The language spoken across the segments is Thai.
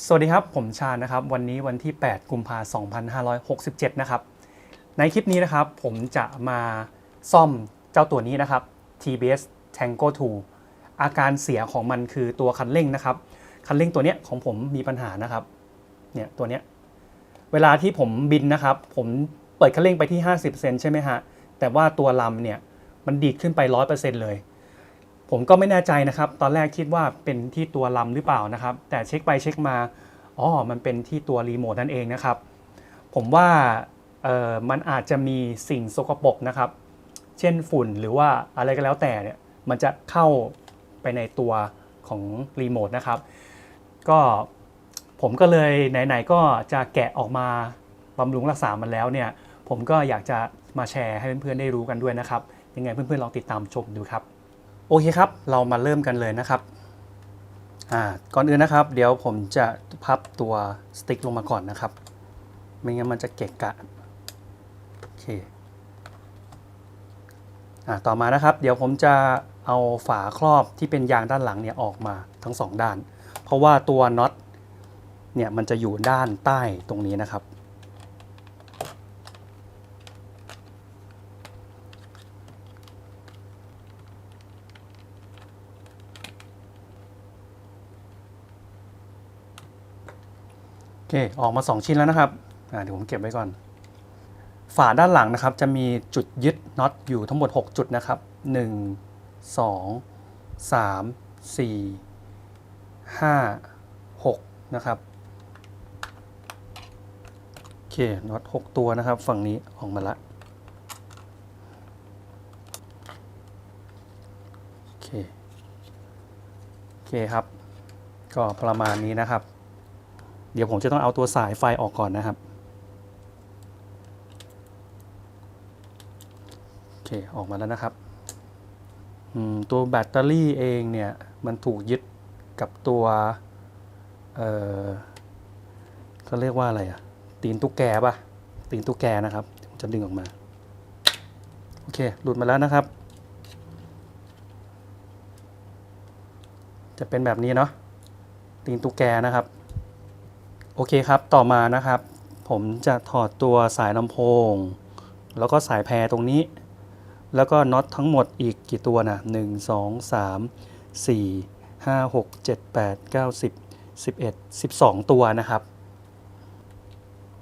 สวัสดีครับ ผมชาญนะครับ วันนี้วันที่ 8 กุมภาพันธ์2567 นะครับ ในคลิปนี้นะครับ ผมจะมาซ่อมเจ้าตัวนี้นะครับ TBS Tango 2 อาการเสียของมันคือตัวคันเร่งนะครับ คันเร่งตัวเนี้ยของผมมีปัญหานะครับ เนี่ยตัวเนี้ย เวลาที่ผมบินนะครับ ผมเปิดคันเร่งไปที่ 50%ใช่ไหมฮะ แต่ว่าตัวลำเนี่ยมันดีดขึ้นไป 100%เลย ผมก็ไม่แน่ใจนะครับ ตอนแรกคิดว่าเป็นที่ตัวลำหรือเปล่านะครับ แต่เช็คไปเช็คมาอ๋อมันเป็นที่ตัวรีโมทนั่นเองนะครับ ผมว่ามันอาจจะมีสิ่งสกปรกนะครับ เช่นฝุ่นหรือว่าอะไรก็แล้วแต่เนี่ยมันจะเข้าไปในตัวของรีโมทนะครับ ก็ผมก็เลยไหนๆก็จะแกะออกมาบำรุงรักษามันแล้วเนี่ย ผมก็อยากจะมาแชร์ให้เพื่อนๆได้รู้กันด้วยนะครับ ยังไงเพื่อนๆลองติดตามชมดูครับ โอเคครับ เรามาเริ่มกันเลยนะครับ ก่อนอื่นนะครับ เดี๋ยวผมจะพับตัวสติ๊กลงมาก่อนนะครับ ไม่งั้นมันจะเกะกะ โอเคอต่อมานะครับ เดี๋ยวผมจะเอาฝาครอบที่เป็นยางด้านหลังเนี่ยออกมาทั้งสองด้าน เพราะว่าตัวน็อตเนี่ยมันจะอยู่ด้านใต้ตรงนี้นะครับ เค ออกมา 2 ชิ้นแล้วนะครับเดี๋ยวผมเก็บไว้ก่อน ฝาด้านหลังนะครับ จะมีจุดยึดน็อตอยู่ทั้งหมด 6 จุดนะครับ 1 2 3 4 5 6 นะครับ โอเค น็อต 6 ตัวนะครับ ฝั่งนี้ออกมาละ โอเค โอเคครับ ก็ประมาณนี้นะครับ เดี๋ยวผมจะต้องเอาตัวสายไฟออกก่อนนะครับโอเคออกมาแล้วนะครับตัวแบตเตอรี่เองเนี่ยมันถูกยึดกับตัวเออเขาเรียกว่าอะไรอะตีนตุ๊กแกปะตีนตุ๊กแกนะครับจะดึงออกมาโอเคหลุดมาแล้วนะครับ จะเป็นแบบนี้เนาะตีนตุ๊กแกนะครับ โอเคครับ ต่อมานะครับ ผมจะถอดตัวสายลำโพง แล้วก็สายแพรตรงนี้ แล้วก็น็อตทั้งหมดอีกกี่ตัวนะหนึ่งสองสามสี่ห้าหกเจ็ดแปดเก้าสิบสิบเอ็ดสิบสองตัวนะครับ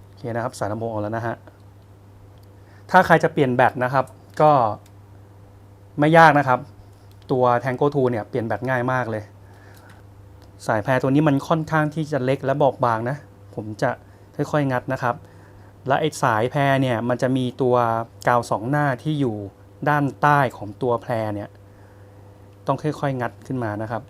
โอเคนะครับสายลำโพงออกแล้วนะฮะ ถ้าใครจะเปลี่ยนแบตนะครับ ก็ไม่ยากนะครับ ตัว Tango 2เนี่ยเปลี่ยนแบตง่ายมากเลย สายแพรตัวนี้มันค่อนข้างที่จะเล็กและบอบบางนะ ผมจะค่อยๆงัดนะครับ และไอ้สายแพรเนี่ยมันจะมีตัวกาวสองหน้าที่อยู่ด้านใต้ของตัวแพรเนี่ยต้องค่อยๆงัดขึ้นมานะครับ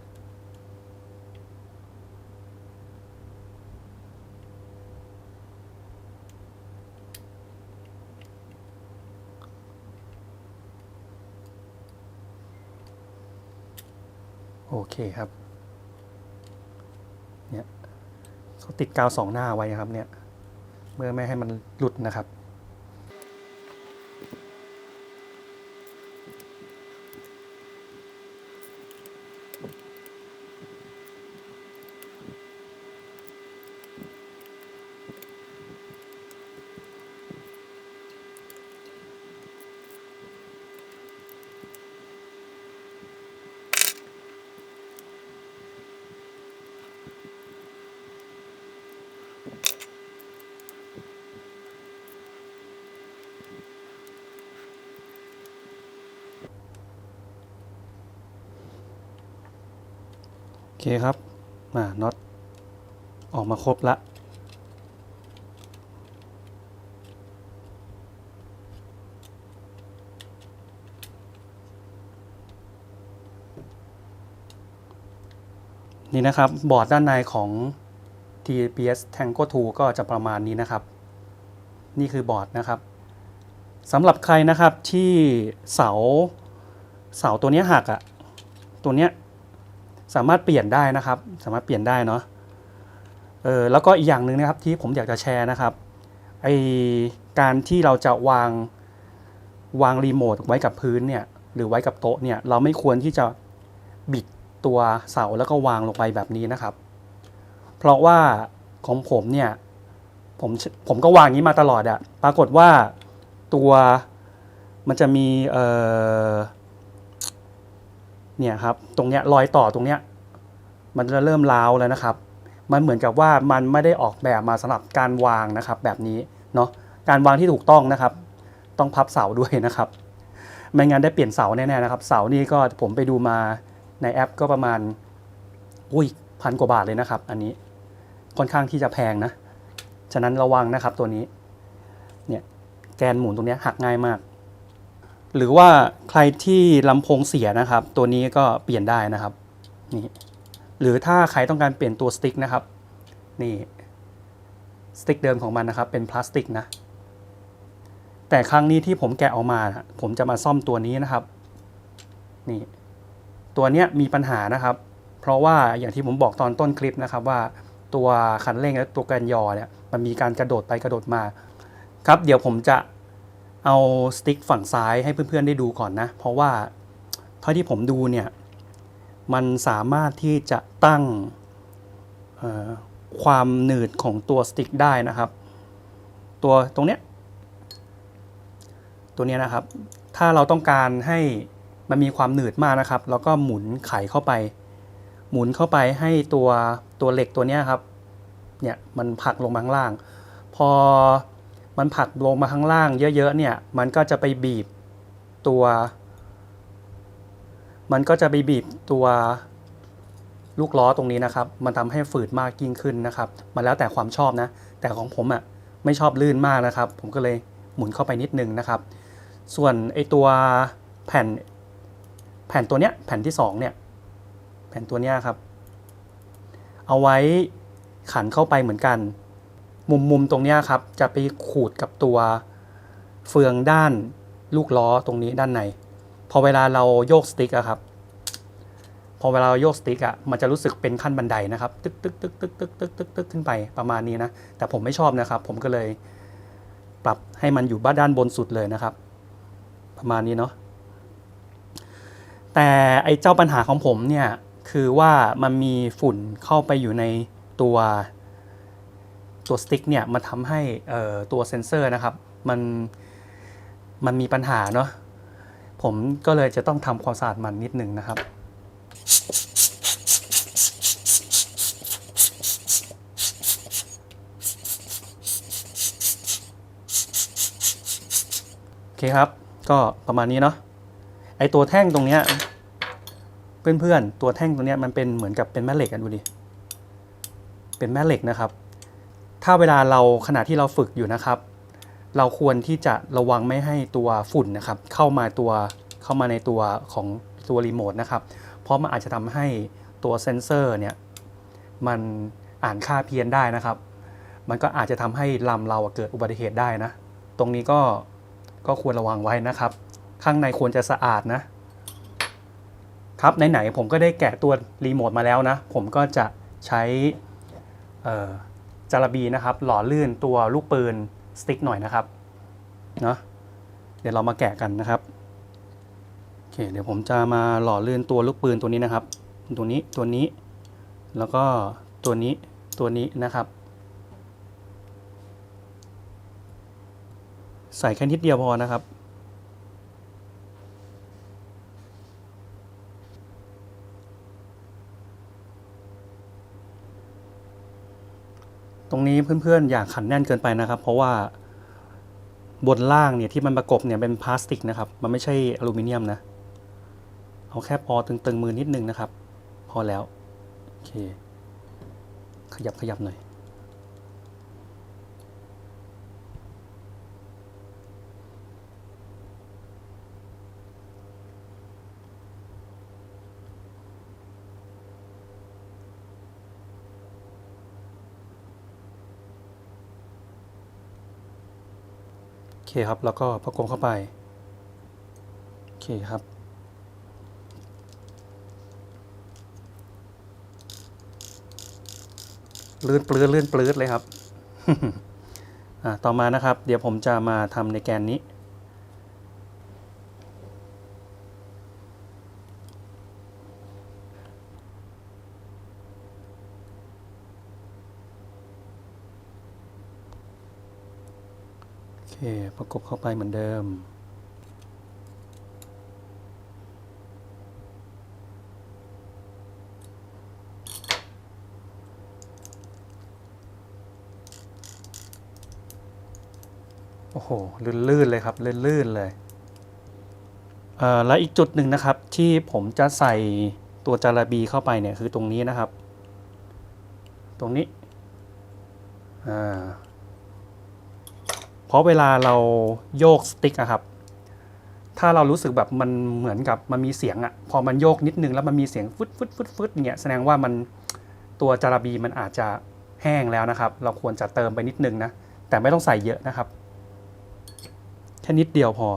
โอเคครับ เนี่ยเขาติดกาวสองหน้าไว้ครับเนี่ยเมื่อไม่ให้มันหลุดนะครับ เคครับอ่าน็อตออกมาครบละนี่นะครับบอร์ดด้านในของ TPS Tango 2 ก็จะประมาณนี้นะครับ นี่คือบอร์ดนะครับสำหรับใครนะครับที่เสาเสาตัวนี้หักอะ่ะตัวเนี้ย สามารถเปลี่ยนได้นะครับ สามารถเปลี่ยนได้เนาะเออแล้วก็อีกอย่างหนึ่งนะครับที่ผมอยากจะแชร์นะครับไอการที่เราจะวางวางรีโมทไว้กับพื้นเนี่ยหรือไว้กับโต๊ะเนี่ยเราไม่ควรที่จะบิดตัวเสาแล้วก็วางลงไปแบบนี้นะครับ เพราะว่าของผมเนี่ยผมผมก็วางอย่างนี้มาตลอดอะปรากฏว่าตัวมันจะมีเอ่อ เนี่ยครับตรงเนี้ยรอยต่อตรงเนี้ยมันจะเริ่มร้าวแล้วนะครับ มันเหมือนกับว่ามันไม่ได้ออกแบบมาสำหรับการวางนะครับ แบบนี้เนาะการวางที่ถูกต้องนะครับ ต้องพับเสาด้วยนะครับไม่งั้นได้เปลี่ยนเสาแน่ๆนะครับ เสานี่ก็ผมไปดูมาในแอปก็ประมาณอุ้ยพันกว่าบาทเลยนะครับ อันนี้ค่อนข้างที่จะแพงนะ ฉะนั้นระวังนะครับตัวนี้ เนี่ยแกนหมุนตรงนี้หักง่ายมาก หรือว่าใครที่ลำโพงเสียนะครับ ตัวนี้ก็เปลี่ยนได้นะครับนี่หรือถ้าใครต้องการเปลี่ยนตัวสติ๊กนะครับนี่สติ๊กเดิมของมันนะครับ เป็นพลาสติกนะแต่ครั้งนี้ที่ผมแกะออกมาผมจะมาซ่อมตัวนี้นะครับนี่ตัวเนี้ยมีปัญหานะครับ เพราะว่าอย่างที่ผมบอกตอนต้นคลิปนะครับว่าตัวคันเร่งและตัวกันยอเนี่ยมันมีการกระโดดไปกระโดดมา ครับ เดี๋ยวผมจะ เอาสติ๊กฝั่งซ้ายให้เพื่อนๆได้ดูก่อนนะ เพราะว่าเท่าที่ผมดูเนี่ย มันสามารถที่จะตั้งความหนืดของตัวสติ๊กได้นะครับ ตัวตรงเนี้ยตัวเนี้ยนะครับ ถ้าเราต้องการให้มันมีความหนืดมากนะครับ แล้วก็หมุนไขเข้าไป หมุนเข้าไปให้ตัวตัวเหล็กตัวเนี้ยครับ เนี่ยมันผลักลงมาข้างล่าง พอ มันผลักลงมาข้างล่างเยอะๆเนี่ยมันก็จะไปบีบตัว มันก็จะไปบีบตัวลูกล้อตรงนี้นะครับ มันทำให้ฝืดมากยิ่งขึ้นนะครับ มันแล้วแต่ความชอบนะ แต่ของผมอะ่ะไม่ชอบลื่นมากนะครับ ผมก็เลยหมุนเข้าไปนิดนึงนะครับ ส่วนไอตัวแผ่นแผ่นตัวเนี้ยแผ่นที่สองเนี่ยแผ่นตัวเนี้ยครับ เอาไว้ขันเข้าไปเหมือนกัน มุมมุมตรงนี้ครับ จะไปขูดกับตัวเฟืองด้านลูกล้อตรงนี้ด้านใน พอเวลาเราโยกสติ๊กอะครับ พอเวลาเราโยกสติ๊กอะมันจะรู้สึกเป็นขั้นบันไดนะครับตึกตึกตึกตึกตึกตึกตึกตึกขึ้นไปประมาณนี้นะ แต่ผมไม่ชอบนะครับ ผมก็เลยปรับให้มันอยู่บ้านด้านบนสุดเลยนะครับ ประมาณนี้เนาะแต่ไอ้เจ้าปัญหาของผมเนี่ยคือว่ามันมีฝุ่นเข้าไปอยู่ในตัว ตัวสติ๊กเนี่ยมันทำให้ตัวเซนเซอร์นะครับมันมันมีปัญหาเนาะผมก็เลยจะต้องทำความสะอาดมันนิดหนึ่งนะครับ โอเคครับ ก็ประมาณนี้เนาะไอตัวแท่งตรงเนี้ยเพื่อนๆ ตัวแท่งตรงเนี้ยมันเป็นเหมือนกับเป็นแม่เหล็กกันดูดิ เป็นแม่เหล็กนะครับ ถ้าเวลาเราขณะที่เราฝึกอยู่นะครับ เราควรที่จะระวังไม่ให้ตัวฝุ่นนะครับ เข้ามาตัวเข้ามาในตัวของตัวรีโมทนะครับ เพราะมันอาจจะทำให้ตัวเซนเซอร์เนี่ยมันอ่านค่าเพี้ยนได้นะครับ มันก็อาจจะทำให้ลำเราเกิดอุบัติเหตุได้นะ ตรงนี้ก็ก็ควรระวังไว้นะครับ ข้างในควรจะสะอาดนะครับไหนๆผมก็ได้แกะตัวรีโมทมาแล้วนะ ผมก็จะใช้ จาระบีนะครับ หล่อลื่นตัวลูกปืนสติ๊กหน่อยนะครับเนาะเดี๋ยวเรามาแกะกันนะครับโอเคเดี๋ยวผมจะมาหล่อลื่นตัวลูกปืนตัวนี้นะครับ ตัวนี้ตัวนี้ แล้วก็ตัวนี้ตัวนี้นะครับ ใส่แค่นิดเดียวพอนะครับ ตรงนี้เพื่อนๆ อย่าขันแน่นเกินไปนะครับ เพราะว่าบนล่างเนี่ยที่มันประกบเนี่ยเป็นพลาสติกนะครับ มันไม่ใช่อลูมิเนียมนะ เอาแค่พอตึงๆมือนิดนึงนะครับ พอแล้ว โอเค ขยับขยับหน่อย เคครับ แล้วก็ประกบเข้าไป โอเคครับ ลื่นปลื้ดลื่นปลื้ดเลยครับ อ่า ต่อมานะครับ เดี๋ยวผมจะมาทำในแกนนี้ ประกบเข้าไปเหมือนเดิม โอ้โห ลื่นๆเลยครับ ลื่นๆเลยเอ่อและอีกจุดหนึ่งนะครับที่ผมจะใส่ตัวจาระบีเข้าไปเนี่ยคือตรงนี้นะครับ ตรงนี้อ่า เพราะเวลาเราโยกสติ๊กอะครับ ถ้าเรารู้สึกแบบมันเหมือนกับมันมีเสียงอะพอมันโยกนิดนึงแล้วมันมีเสียงฟึดฟึดฟึดฟึดเนี่ยแสดงว่ามันตัวจาราบีมันอาจจะแห้งแล้วนะครับ เราควรจะเติมไปนิดนึงนะ แต่ไม่ต้องใส่เยอะนะครับ แค่นิดเดียวพอ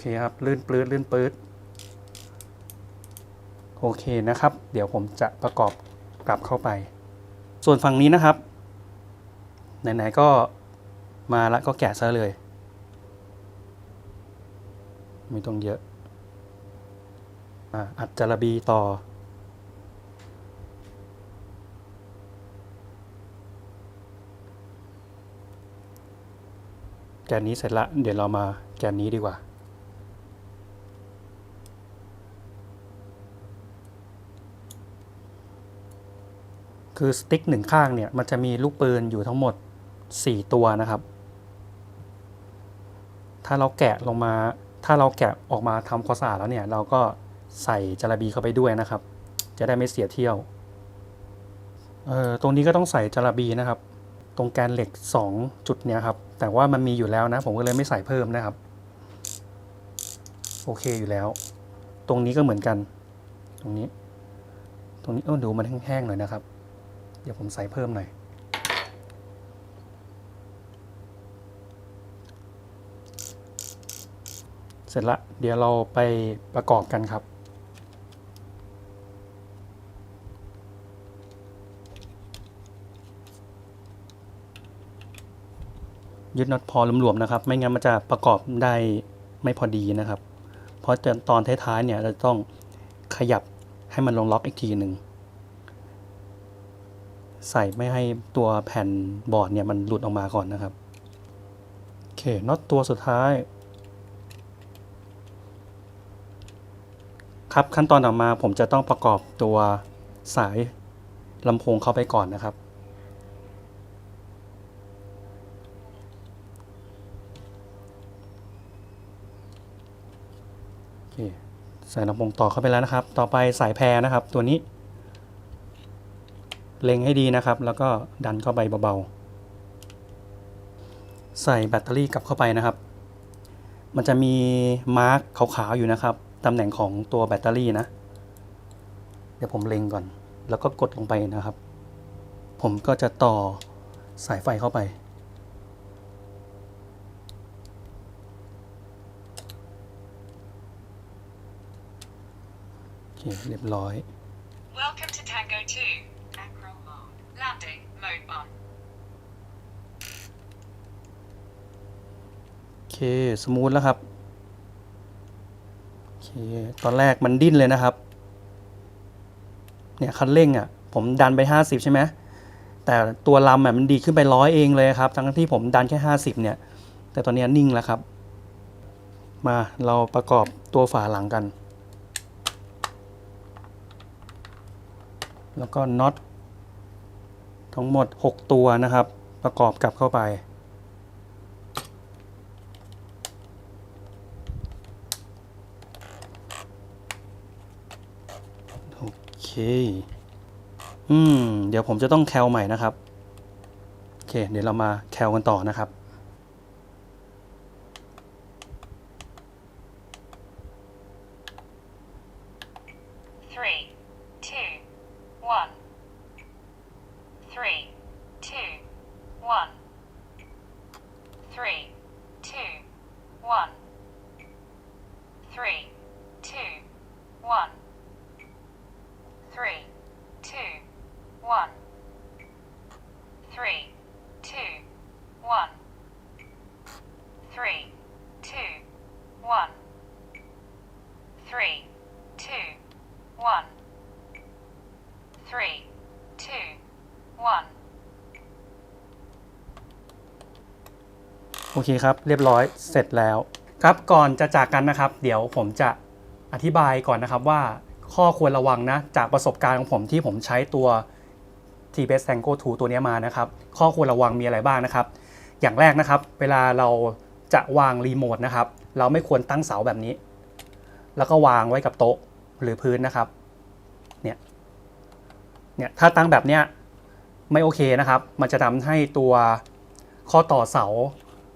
เคครับ ลื่นปลื้ดลื่นปื้ดโอเคนะครับ เดี๋ยวผมจะประกอบกลับเข้าไป ส่วนฝั่งนี้นะครับ ไหนๆก็มาแล้วก็แกะซะเลย ไม่ต้องเยอะอะอัดจาระบีต่อ แกนนี้เสร็จละ เดี๋ยวเรามาแกนนี้ดีกว่า คือสติ๊กหนึ่งข้างเนี่ยมันจะมีลูกปืนอยู่ทั้งหมด 4 ตัวนะครับ ถ้าเราแกะลงมา ถ้าเราแกะออกมาทำความสะอาดแล้วเนี่ย เราก็ใส่จาระบีเข้าไปด้วยนะครับ จะได้ไม่เสียเที่ยวเอ่อตรงนี้ก็ต้องใส่จาระบีนะครับ ตรงแกนเหล็ก 2 จุดเนี่ยครับ แต่ว่ามันมีอยู่แล้วนะ ผมก็เลยไม่ใส่เพิ่มนะครับ โอเคอยู่แล้ว ตรงนี้ก็เหมือนกัน ตรงนี้ ตรงนี้เออดูมันแห้งๆหน่อยนะครับ เดี๋ยวผมใส่เพิ่มหน่อย เสร็จละ เดี๋ยวเราไปประกอบกันครับ ยึดน็อตพอหลวมๆนะครับ ไม่งั้นมันจะประกอบได้ไม่พอดีนะครับ เพราะตอนท้ายๆเนี่ยเราจะต้องขยับให้มันลงล็อกอีกทีหนึ่ง ใส่ไม่ให้ตัวแผ่นบอร์ดเนี่ยมันหลุดออกมาก่อนนะครับโอเคน็อตตัวสุดท้าย ครับขั้นตอนต่อมาผมจะต้องประกอบตัวสายลำโพงเข้าไปก่อนนะครับโอเคใส่ลำโพงต่อเข้าไปแล้วนะครับ ต่อไปสายแพรนะครับตัวนี้ เล็งให้ดีนะครับ แล้วก็ดันเข้าไปเบาๆ ใส่แบตเตอรี่กลับเข้าไปนะครับ มันจะมีมาร์กขาวๆอยู่นะครับตำแหน่งของตัวแบตเตอรี่นะ เดี๋ยวผมเล็งก่อน แล้วก็กดลงไปนะครับ ผมก็จะต่อสายไฟเข้าไป โอเค เรียบร้อย Welcome to Tango 2. Acro mode. Landing mode 1. โอเค สมูทแล้วครับ โอเค ตอนแรกมันดิ้นเลยนะครับ เนี่ยคันเร่งอะ ผมดันไป 50 ใช่ไหม แต่ตัวลำอะมันดีขึ้นไปร้อยเองเลยครับ ทั้งที่ผมดันแค่ 50 เนี่ย แต่ตอนนี้นิ่งแล้วครับ มาเราประกอบตัวฝาหลังกัน แล้วก็น็อต ทั้งหมด 6 ตัวนะครับ ประกอบกลับเข้าไปโอเค อืม เดี๋ยวผมจะต้องแคลใหม่นะครับ โอเค เดี๋ยวเรามาแคลกันต่อนะครับ3 three, โอเคครับ เรียบร้อยเสร็จแล้ว ครับก่อนจะจากกันนะครับ เดี๋ยวผมจะอธิบายก่อนนะครับว่าข้อควรระวังนะ จากประสบการณ์ของผมที่ผมใช้ตัว t b s Tango 2 ตัวนี้มานะครับ ข้อควรระวังมีอะไรบ้างนะครับ อย่างแรกนะครับ เวลาเราจะวางรีโมทนะครับ เราไม่ควรตั้งเสาแบบนี้ แล้วก็วางไว้กับโต๊ะหรือพื้นนะครับ เนี่ยถ้าตั้งแบบเนี้ยไม่โอเคนะครับ มันจะทำให้ตัวข้อต่อเสา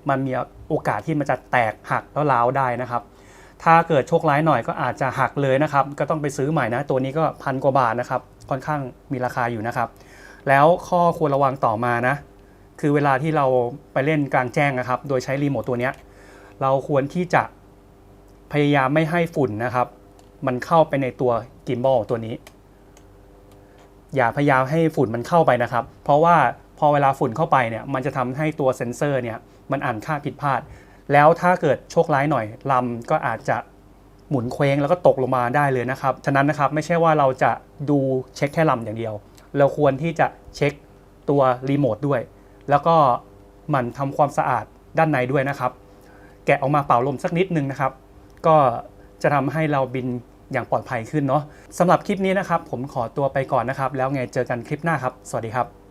มันมีโอกาสที่มันจะแตกหักแล้วร้าวได้นะครับ ถ้าเกิดโชคร้ายหน่อยก็อาจจะหักเลยนะครับ ก็ต้องไปซื้อใหม่นะ ตัวนี้ก็พันกว่าบาทนะครับ ค่อนข้างมีราคาอยู่นะครับ แล้วข้อควรระวังต่อมานะ คือเวลาที่เราไปเล่นกลางแจ้งนะครับ โดยใช้รีโมทตัวเนี้ยเราควรที่จะพยายามไม่ให้ฝุ่นนะครับ มันเข้าไปในตัวกิมบอลตัวนี้ อย่าพยายามให้ฝุ่นมันเข้าไปนะครับ เพราะว่าพอเวลาฝุ่นเข้าไปเนี่ยมันจะทำให้ตัวเซ็นเซอร์เนี่ยมันอ่านค่าผิดพลาด แล้วถ้าเกิดโชคร้ายหน่อยลำก็อาจจะหมุนเคว้งแล้วก็ตกลงมาได้เลยนะครับ ฉะนั้นนะครับไม่ใช่ว่าเราจะดูเช็คแค่ลำอย่างเดียว เราควรที่จะเช็คตัวรีโมทด้วย แล้วก็หมั่นทำความสะอาดด้านในด้วยนะครับ แกะออกมาเป่าลมสักนิดนึงนะครับ ก็จะทำให้เราบิน อย่างปลอดภัยขึ้นเนาะสำหรับคลิปนี้นะครับ ผมขอตัวไปก่อนนะครับ แล้วไงเจอกันคลิปหน้าครับ สวัสดีครับ